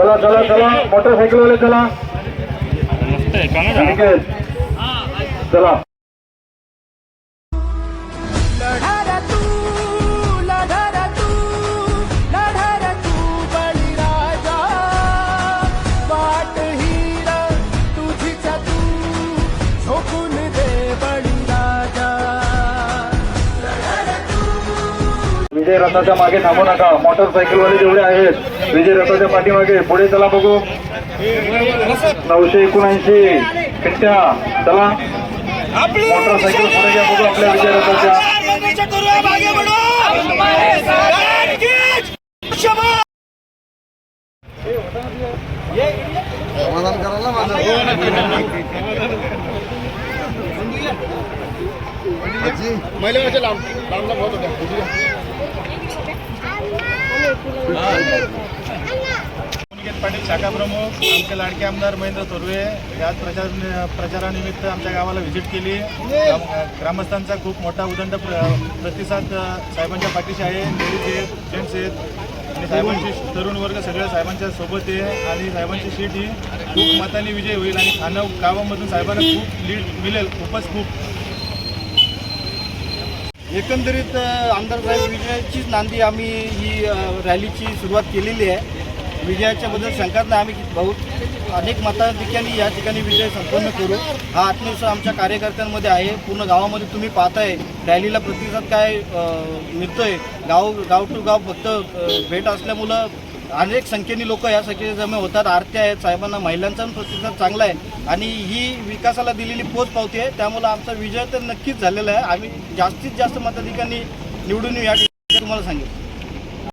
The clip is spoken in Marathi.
चला चला चला. ठीक आहे. चला. लढारा विजय रथाच्या मागे थांबू नका. मोटरसायकलवाले जेवढे आहेत विजय रथाच्या पाठीमागे. पुढे चला बघू. नऊशे एकोणऐंशी खिट्ट्या चला. मोटरसायकल पुढे घ्या बघू आपल्या विजय रथाच्या. समाधान करायला माझं. आजी. निकेत पाटील शाखा प्रमुख आमचे लाडके आमदार महेंद्र थोरवे याच प्रचार प्रचारानिमित्त आमच्या गावाला व्हिजिट केली. ग्रामस्थांचा खूप मोठा उदंड प्र- प्रतिसाद साहेबांच्या पाठीशी आहे. लेडीज आहेत जेंट्स आहेत. आणि साहेबांची तरुण वर्ग सगळ्या साहेबांच्या सोबत आहे. आणि साहेबांची सीट ही खूप मताने विजय होईल. आणि ठाणं गावामधून साहेबांना खूप लीड मिळेल. खूपच खूप. एकंदरीत आमदार साहेब विजयाचीच नांदी आम्ही ही रॅलीची सुरुवात केलेली आहे. विजयाच्या बद्दल शंकाच नाही आम्ही बहुत अनेक मताधिक्याने या ठिकाणी विजय संपन्न करू. हा आत्मविश्वास आमच्या कार्यकर्त्यांमध्ये आहे. पूर्ण गावामध्ये तुम्ही पाहताय. रॅलीला प्रतिसाद काय मिळतोय? गाव गाव टू गाव फक्त भेट असल्यामुळं अनेक संख्येने लोक या संख्येने जमे होतात. आरत्या आहेत साहेबांना महिलांचा पण प्रतिसाद चांगला आहे. आणि ही विकासाला दिलेली पोच पावती आहे. त्यामुळं आमचा विजय तर नक्कीच झालेला आहे. आम्ही जास्तीत जास्त मताधिकांनी निवडून येऊ या ठिकाणी. तुम्हाला सांगितलं